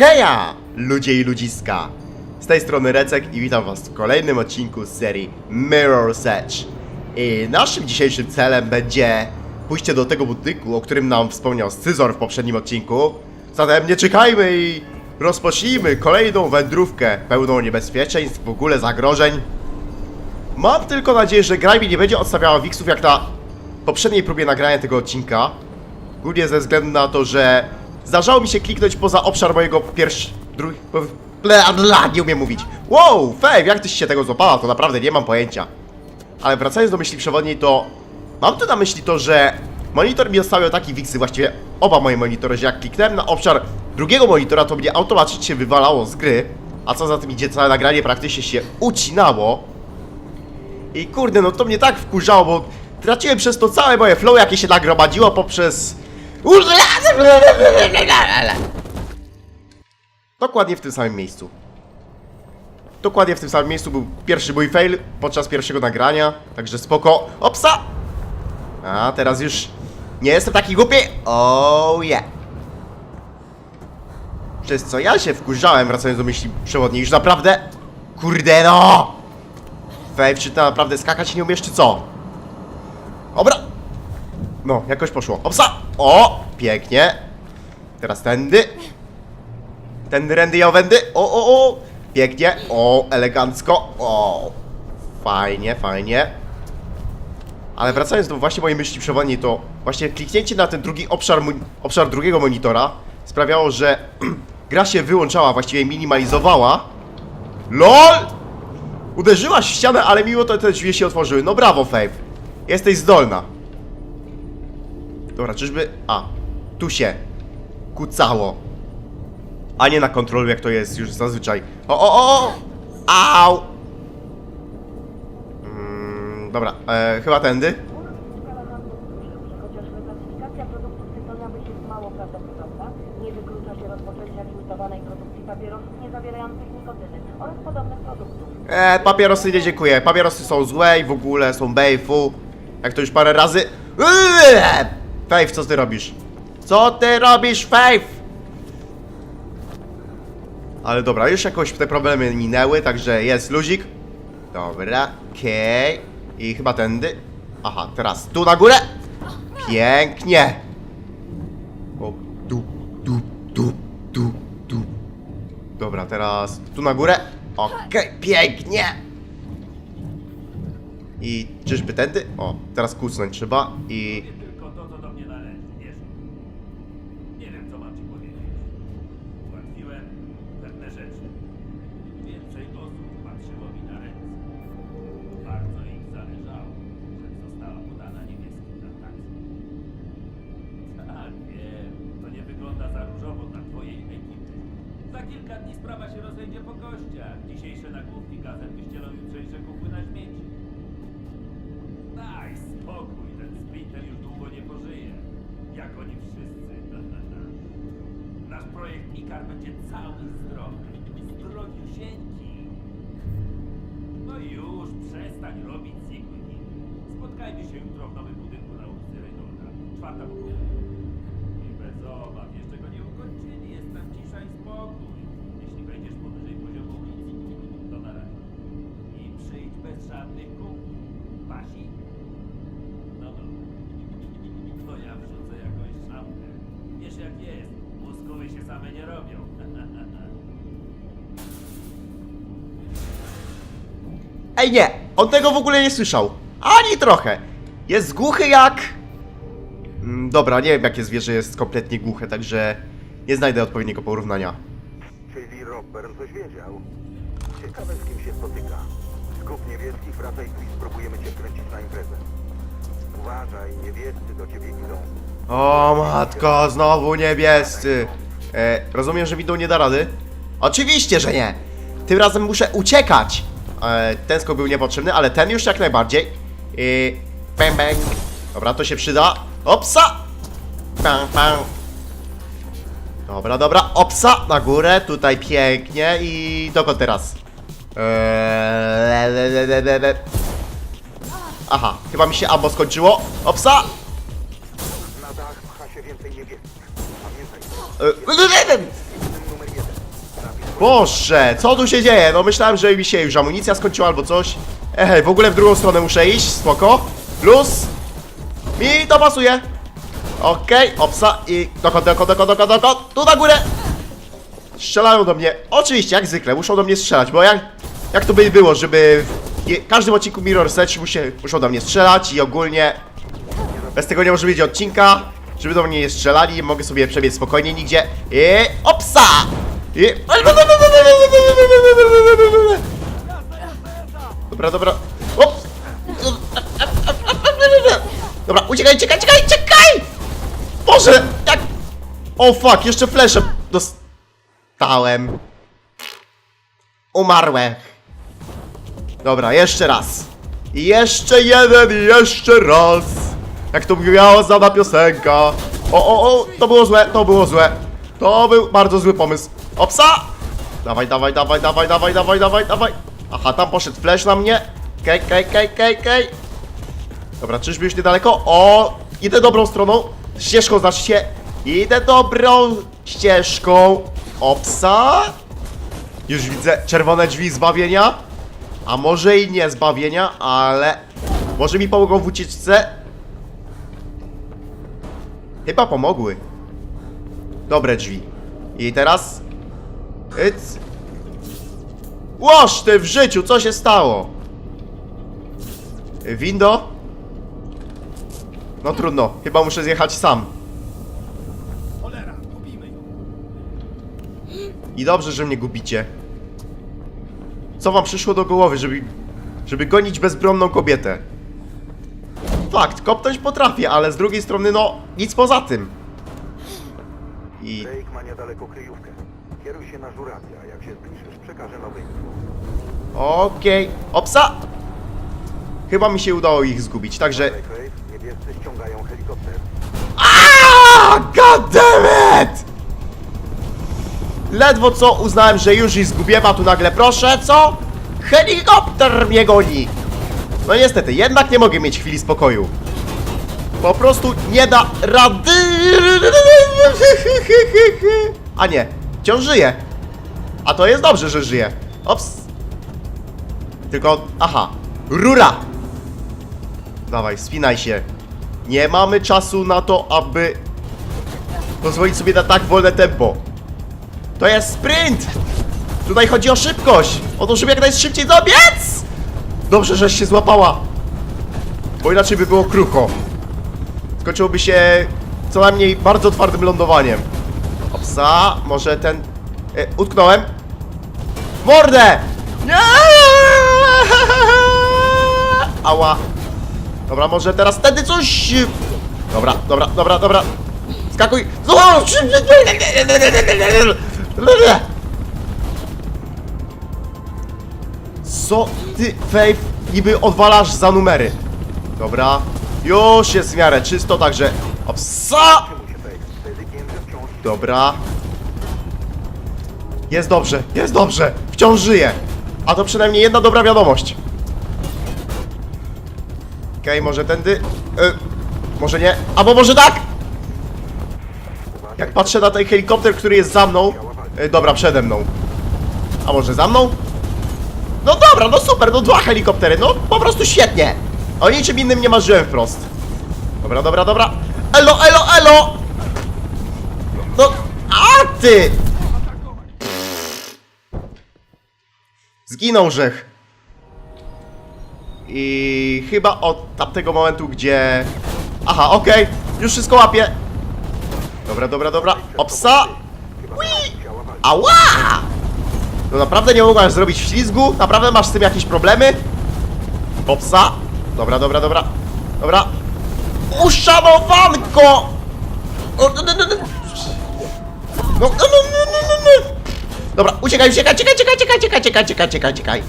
Heja, ludzie i ludziska! Z tej strony Recek i witam was w kolejnym odcinku z serii Mirror's Edge. I naszym dzisiejszym celem będzie pójście do tego budynku, o którym nam wspomniał Scyzor w poprzednim odcinku. Zatem nie czekajmy i rozpocznijmy kolejną wędrówkę pełną niebezpieczeństw, w ogóle zagrożeń. Mam tylko nadzieję, że gra nie będzie odstawiała wiksów jak na poprzedniej próbie nagrania tego odcinka. Głównie ze względu na to, że zdarzało mi się kliknąć poza obszar mojego pierwszy... drugi... Bla, nie umiem mówić. Wow, Fave, jak tyś się tego złapała, to naprawdę nie mam pojęcia. Ale wracając do myśli przewodniej, to mam tu na myśli to, że monitor mi zostawiał taki wiksy, właściwie oba moje monitory, że jak kliknąłem na obszar drugiego monitora, to mnie automatycznie wywalało z gry, a co za tym idzie, całe nagranie praktycznie się ucinało. I kurde, no to mnie tak wkurzało, bo traciłem przez to całe moje flow, jakie się nagromadziło poprzez... Dokładnie w tym samym miejscu. Dokładnie w tym samym miejscu był pierwszy mój fail podczas pierwszego nagrania, także spoko. Opsa! A teraz już nie jestem taki głupi. Oh yeah. Przez co ja się wkurzałem, wracając do myśli przewodniej, już naprawdę... Kurde no! Fave, czy ty naprawdę skakać nie umiesz, czy co? Dobra. No, jakoś poszło. Opsa! O! Pięknie. Teraz tędy. Tędy, rędy, ja wędy. O, o, o! Pięknie. O, elegancko. O! Fajnie, fajnie. Ale wracając do właśnie mojej myśli przewodniej, to właśnie kliknięcie na ten drugi obszar, obszar drugiego monitora sprawiało, że gra się wyłączała, właściwie minimalizowała. LOL! Uderzyłaś w ścianę, ale mimo to te drzwi się otworzyły. No brawo, Fave. Jesteś zdolna. Dobra, czyżby... A, tu się kucało. A nie na kontrolu, jak to jest już zazwyczaj. O, o, o! Au! Mm, dobra, e, chyba tędy. Skala handlu duży, chociaż reklasyfikacja produktów tytoniowych jest mało prawdopodobna, nie wyklucza się rozpoczęcia limitowanej produkcji papierosów nie zawierających nikotyny oraz podobnych produktów. E, papierosy nie dziękuję. Papierosy są złe i w ogóle są bejfu. Jak to już parę razy. Eee! Fave, co ty robisz? Co ty robisz, Fave? Ale dobra, już jakoś te problemy minęły, także jest luzik. Dobra, okej. I chyba tędy. Aha, teraz tu na górę. Pięknie. O, tu, tu, tu, tu, tu. Dobra, teraz tu na górę. Okej, pięknie. I czyżby tędy? O, teraz kucnąć trzeba i... kilka dni sprawa się rozejdzie po kościach. Dzisiejsze nagłówki gazet wyścielą jutrzejsze kupy na śmieci. Daj spokój, ten Splinter już długo nie pożyje. Jak oni wszyscy. Nasz projekt Ikar będzie cały zdrowy. Zdrowiusieńki. No i już, przestań robić zigły. Spotkajmy się jutro w nowym budynku na ulicy Reynolda. Czwarta południu. I bez obaw, jeszcze go nie ukończyli. Jest tam cisza i spokój. Kółków. Pasi? No dobra. To ja wrzucę jakąś szamkę. Wiesz jak jest. Muskuły się same nie robią. Ej nie! On tego w ogóle nie słyszał. Ani trochę. Jest głuchy jak... Mm, dobra, nie wiem jakie zwierzę jest kompletnie głuche, także nie znajdę odpowiedniego porównania. Czyli Robert coś wiedział. Ciekawe z kim się spotyka. Skup niebieskich, wracaj tu i spróbujemy cię wkręcić na imprezę. Uważaj, niebiescy do ciebie idą. O matko, znowu niebiescy. E, rozumiem, że widą nie da rady? Oczywiście, że nie. Tym razem muszę uciekać. E, ten skok był niepotrzebny, ale ten już jak najbardziej. I... Bang, bang. Dobra, to się przyda. Opsa! Pam, pam. Dobra, dobra, opsa, na górę, tutaj pięknie i dokąd teraz? Eee, le, le, le, le. Aha, chyba mi się ammo skończyło. Opsa! Na dach pcha się więcej niebieskich. Pamiętaj, Eee, numer jeden. Boże, co tu się dzieje? No myślałem, że mi się już amunicja skończyła albo coś. Ej, w ogóle w drugą stronę muszę iść, spoko. Plus. Mi to pasuje. Okej, opsa i dokąd, dokąd, dokąd, dokąd, dokąd, tu na górę. Strzelają do mnie. Oczywiście, jak zwykle, muszą do mnie strzelać, bo jak, jak to by było, żeby w każdym odcinku Mirror Search musi, muszą do mnie strzelać i ogólnie bez tego nie może być odcinka, żeby do mnie nie strzelali, mogę sobie przebiec spokojnie nigdzie. I opsa! I... Dobra, dobra. Op! Dobra, uciekaj, uciekaj, uciekaj, uciekaj! Boże, jak... O fuck, jeszcze flesze dostałem. Umarłem. Dobra, jeszcze raz. Jeszcze jeden, i jeszcze raz. Jak to mówiła znana piosenka. O, o, o, to było złe, to było złe. To był bardzo zły pomysł. Opsa! Dawaj, dawaj, dawaj, dawaj, dawaj, dawaj, dawaj, dawaj. Aha, tam poszedł flash na mnie. Kej, kej, kej, kej, kej. Dobra, czyżby już niedaleko? O, idę dobrą stroną. Ścieżką znaczy się. Idę dobrą ścieżką. Opsa. Już widzę czerwone drzwi zbawienia. A może i nie zbawienia, ale może mi pomogą w ucieczce? Chyba pomogły. Dobre drzwi. I teraz... It's... Łoż ty w życiu, co się stało? Window? No trudno, chyba muszę zjechać sam. I dobrze, że mnie gubicie. Co wam przyszło do głowy, żeby, żeby gonić bezbronną kobietę? Fakt, kopnąć potrafię, ale z drugiej strony, no, nic poza tym. I Drake ma niedaleko kryjówkę. Kieruj się na a jak się zbliżysz, przekażę nowe info. okej, opsa! Chyba mi się udało ich zgubić, także... Drake niebiescy ściągają helikopter. Aaaa! God damn it! Ledwo co uznałem, że już ich zgubiłem, a tu nagle proszę, co? Helikopter mnie goni! No niestety, jednak nie mogę mieć chwili spokoju. Po prostu nie da rady. A nie, wciąż żyje. A to jest dobrze, że żyje. Ops. Tylko, aha, rura! Dawaj, spinaj się. Nie mamy czasu na to, aby pozwolić sobie na tak wolne tempo. To jest sprint! Tutaj chodzi o szybkość! O to, żeby jak najszybciej dobiec! Dobrze, żeś się złapała. Bo inaczej by było krucho. Skończyłoby się co najmniej bardzo twardym lądowaniem. Opsa, może ten... E, utknąłem. Mordę! Nie! Ała. Dobra, może teraz wtedy coś... Dobra, dobra, dobra, dobra. Skakuj! Co ty, Faith, niby odwalasz za numery? Dobra. Już jest w miarę czysto, także... Że wciąż Dobra. Jest dobrze, jest dobrze. Wciąż żyje. A to przynajmniej jedna dobra wiadomość. Okej, może tędy. Y, może nie. Albo może tak! Jak patrzę na ten helikopter, który jest za mną. Y, dobra, przede mną. A może za mną? No dobra, no super, no dwa helikoptery, no po prostu świetnie. O niczym innym nie marzyłem wprost. Dobra, dobra, dobra. Elo, elo, elo! No, a ty! Zginął Rzech. I chyba od tamtego momentu, gdzie... Aha, okej, już wszystko łapię. Dobra, dobra, dobra. Opsa! Ała! No naprawdę nie mogłaś zrobić ślizgu? Naprawdę masz z tym jakieś problemy? Opsa! Dobra, dobra, dobra. Dobra. Uszanowanko! No, no, no, no. No, no, no, no, no, no, no. Dobra, uciekaj, uciekaj, uciekaj, uciekaj, uciekaj, uciekaj, uciekaj, uciekaj, uciekaj.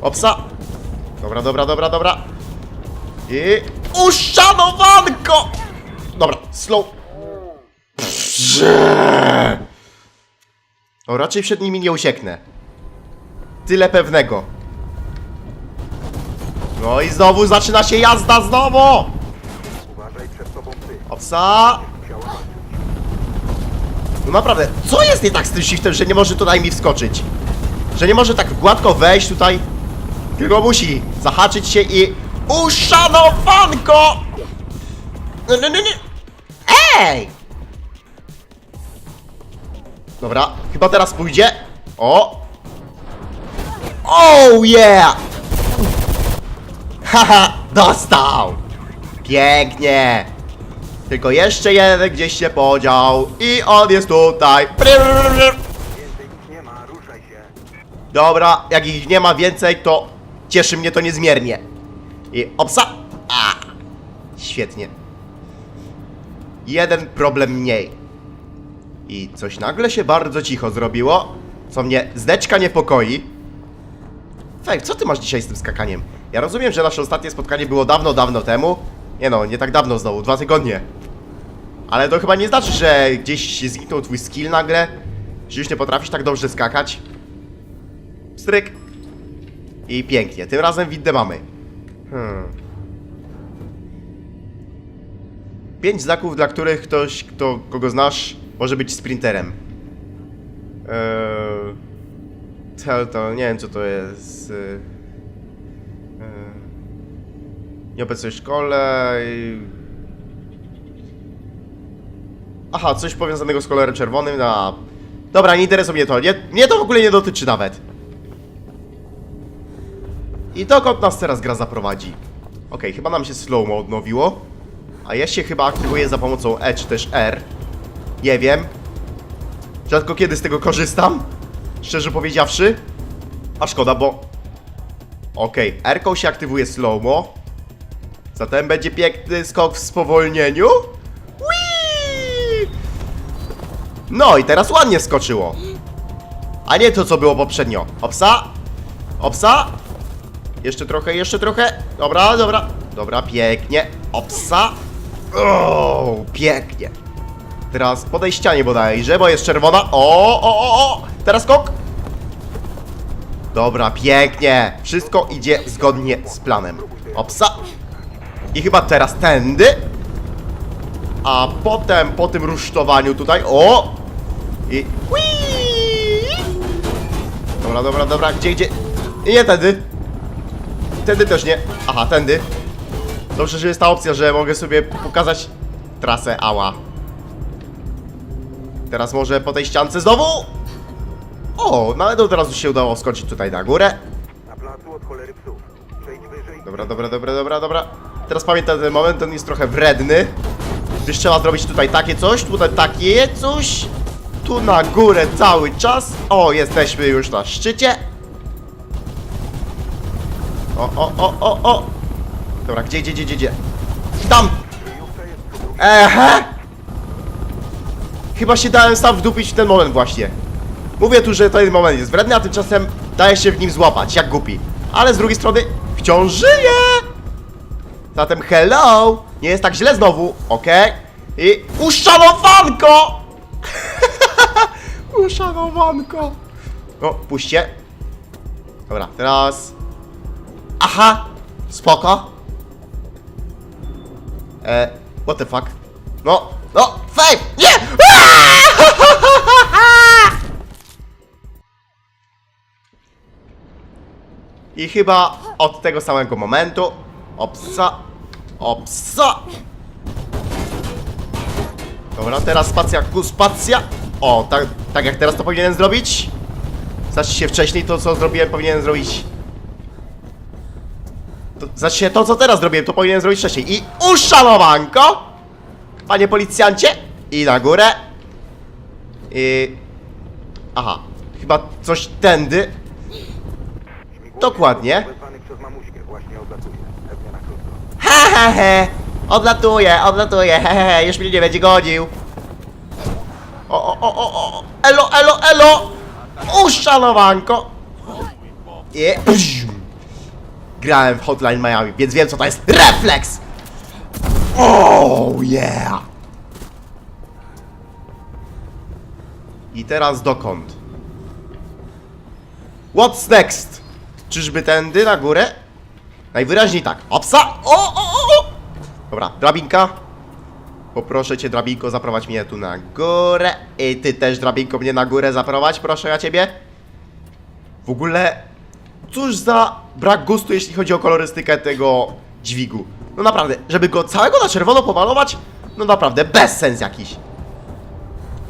Opsa. Dobra, dobra, dobra, dobra. I... Uszanowanko! Dobra, slow. Prze- O, raczej przed nimi nie ucieknę. Tyle pewnego. No i znowu zaczyna się jazda znowu! Uważaj przed sobą ty. Opsa! No naprawdę, co jest nie tak z tym shiftem, że nie może tutaj mi wskoczyć? Że nie może tak gładko wejść tutaj? Tylko musi zahaczyć się i... Uszanowanko! No, no, no, no. Ej! Dobra, chyba teraz pójdzie. O! Oh yeah! Haha, dostał! Pięknie! Tylko jeszcze jeden gdzieś się podział i on jest tutaj. Dobra, jak ich nie ma więcej, to cieszy mnie to niezmiernie. I opsa! A! Świetnie. Jeden problem mniej. I coś nagle się bardzo cicho zrobiło, co mnie zdeczka niepokoi. Fej, co ty masz dzisiaj z tym skakaniem? Ja rozumiem, że nasze ostatnie spotkanie było dawno, dawno temu. Nie no, nie tak dawno znowu, dwa tygodnie. Ale to chyba nie znaczy, że gdzieś zniknął twój skill nagle, że już nie potrafisz tak dobrze skakać. Stryk. I pięknie. Tym razem widdę mamy. Hmm. Pięć znaków, dla których ktoś, kto, kogo znasz, może być sprinterem. Eee, to nie wiem, co to jest. Eee, eee, nieobecność w szkole. I... Aha, coś powiązanego z kolorem czerwonym. Dobra, nie interesuje mnie to. Nie, mnie to w ogóle nie dotyczy nawet. I dokąd nas teraz gra zaprowadzi? Okej, chyba nam się slow-mo odnowiło. A ja się chyba aktywuję za pomocą E czy też R. Nie wiem. Rzadko kiedy z tego korzystam. Szczerze powiedziawszy. A szkoda, bo... Okej, R-ką się aktywuje slow-mo. Zatem będzie piękny skok w spowolnieniu. No i teraz ładnie skoczyło. A nie to, co było poprzednio. Opsa. Opsa. Jeszcze trochę, jeszcze trochę. Dobra, dobra. Dobra, pięknie. Opsa. O, pięknie. Teraz podejścianie bodajże, bo jest czerwona. O, o, o, o. Teraz skok. Dobra, pięknie. Wszystko idzie zgodnie z planem. Opsa. I chyba teraz tędy. A potem po tym rusztowaniu tutaj. O! I. Whee! Dobra, dobra, dobra. Gdzie, gdzie? I nie tędy. Tędy też nie. Aha, tędy. Dobrze, że jest ta opcja, że mogę sobie pokazać trasę. Ała. Teraz może po tej ściance znowu? O, no ale to teraz już się udało skoczyć tutaj na górę. Na placu od cholery psów. Przejdź wyżej. Dobra, dobra, dobra, dobra, dobra. Teraz pamiętam ten moment, on jest trochę wredny. Gdyż trzeba zrobić tutaj takie coś, tutaj takie coś. Tu na górę cały czas. O, jesteśmy już na szczycie. O, o, o, o, o. Dobra, gdzie, gdzie, gdzie, gdzie, gdzie? Tam! Ehe! Chyba się dałem sam wdupić w ten moment właśnie. Mówię tu, że ten moment jest wredny, a tymczasem daje się w nim złapać, jak głupi. Ale z drugiej strony wciąż żyje! Zatem hello! Nie jest tak źle znowu, okej? I uszanowanko! uszanowanko! No, puśćcie. Dobra, teraz... Aha! Spoko. E, what the fuck? No, no, fame! Nie! I chyba od tego samego momentu. Opsa Opsa. Dobra, teraz spacja ku spacja. O, tak, tak jak teraz to powinienem zrobić? Znaczy się wcześniej to co zrobiłem powinienem zrobić. To, Znaczy się to co teraz zrobiłem to powinienem zrobić wcześniej. I uszanowanko! Panie policjancie I na górę. I Aha Chyba coś tędy Dokładnie. Na krótko. He! Odlatuję, odlatuję, he he he, już mnie nie będzie godził. O, o, o, o, o, elo, elo, elo! Uszanowanko! Psz. Grałem w Hotline Miami, więc wiem co to jest refleks! Oh yeah! I teraz dokąd? What's next? Czyżby tędy na górę? Najwyraźniej tak. Opsa! O, o, o, o! Dobra, drabinka. Poproszę cię, drabinko, zaprowadź mnie tu na górę. I ty też, drabinko, mnie na górę zaprowadź, proszę ja ciebie. W ogóle, cóż za brak gustu, jeśli chodzi o kolorystykę tego dźwigu. No naprawdę, żeby go całego na czerwono pomalować, no naprawdę, bez sens jakiś.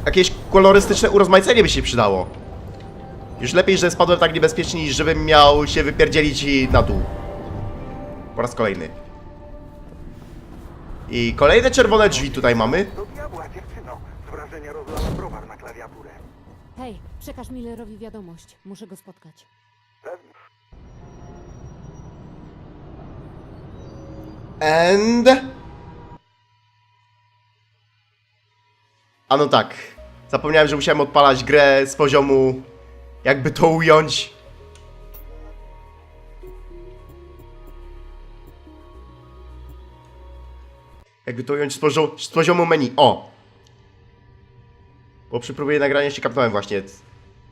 Jakieś kolorystyczne urozmaicenie by się przydało. Już lepiej, że spadłem tak niebezpiecznie, niż żebym miał się wypierdzielić i na dół. Po raz kolejny. I kolejne czerwone drzwi tutaj mamy. Do diabła, dziewczyno! Z wrażenia rozlałem browar na klawiaturę. Hej, przekaż Millerowi wiadomość. Muszę go spotkać. Pewnie. And... A no tak. Zapomniałem, że musiałem odpalać grę z poziomu... Jakby to ująć... Jakby to ująć z poziomu, z poziomu menu. O! Bo przy próbie nagrania się kapnąłem właśnie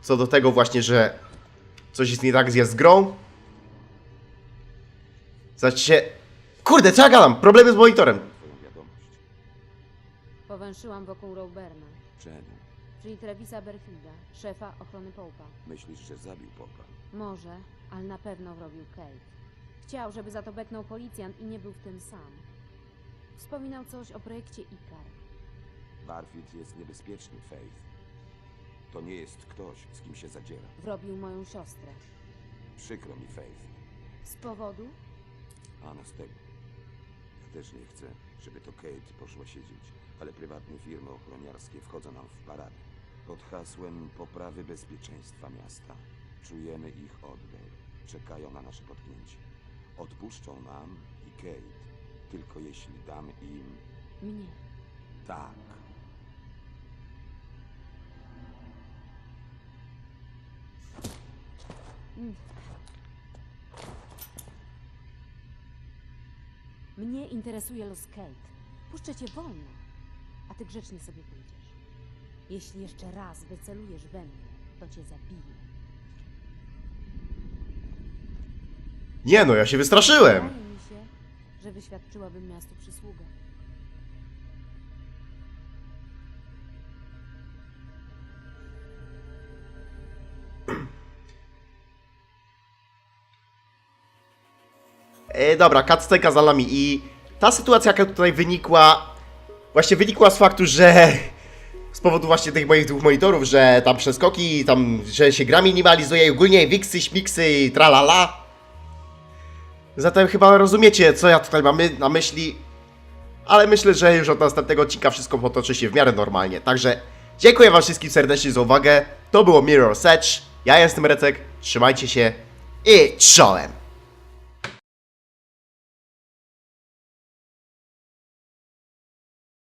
co do tego właśnie, że coś jest nie tak z z grą. Znaczy Kurde, co ja gadam? Problemy z monitorem. Twoją wiadomość. Powęszyłam wokół Roberna? Czyli Trevisa Berfielda, szefa ochrony Połpa. Myślisz, że zabił Popa? Może, ale na pewno wrobił Kate. Chciał, żeby za to beknął policjant i nie był w tym sam. Wspominał coś o projekcie Ikar. Barfield jest niebezpieczny, Faith. To nie jest ktoś, z kim się zadziera. Wrobił moją siostrę. Przykro mi, Faith. Z powodu? Ano z tego. Ja też nie chcę, żeby to Kate poszła siedzieć, ale prywatne firmy ochroniarskie wchodzą nam w paradę. Pod hasłem poprawy bezpieczeństwa miasta. Czujemy ich oddech. Czekają na nasze potknięcie. Odpuszczą nam i Kate, tylko jeśli damy im Mnie. tak. Mnie interesuje los Kate. Puszczę cię wolno, a ty grzecznie sobie pójdziesz. Jeśli jeszcze raz wycelujesz we mnie, to cię zabiję. Nie no, ja się wystraszyłem. Wydaje mi się, że wyświadczyłabym miastu przysługę. E, dobra, cutscenka za nami i ta sytuacja, jaka tutaj wynikła, właśnie wynikła z faktu, że z powodu właśnie tych moich dwóch monitorów, że tam przeskoki, tam, że się gra minimalizuje i ogólnie wiksy, śmiksy i tralala. Zatem chyba rozumiecie, co ja tutaj mam na myśli, ale myślę, że już od następnego odcinka wszystko potoczy się w miarę normalnie. Także dziękuję wam wszystkim serdecznie za uwagę, to było Mirror Edge, ja jestem Recek, trzymajcie się i czołem!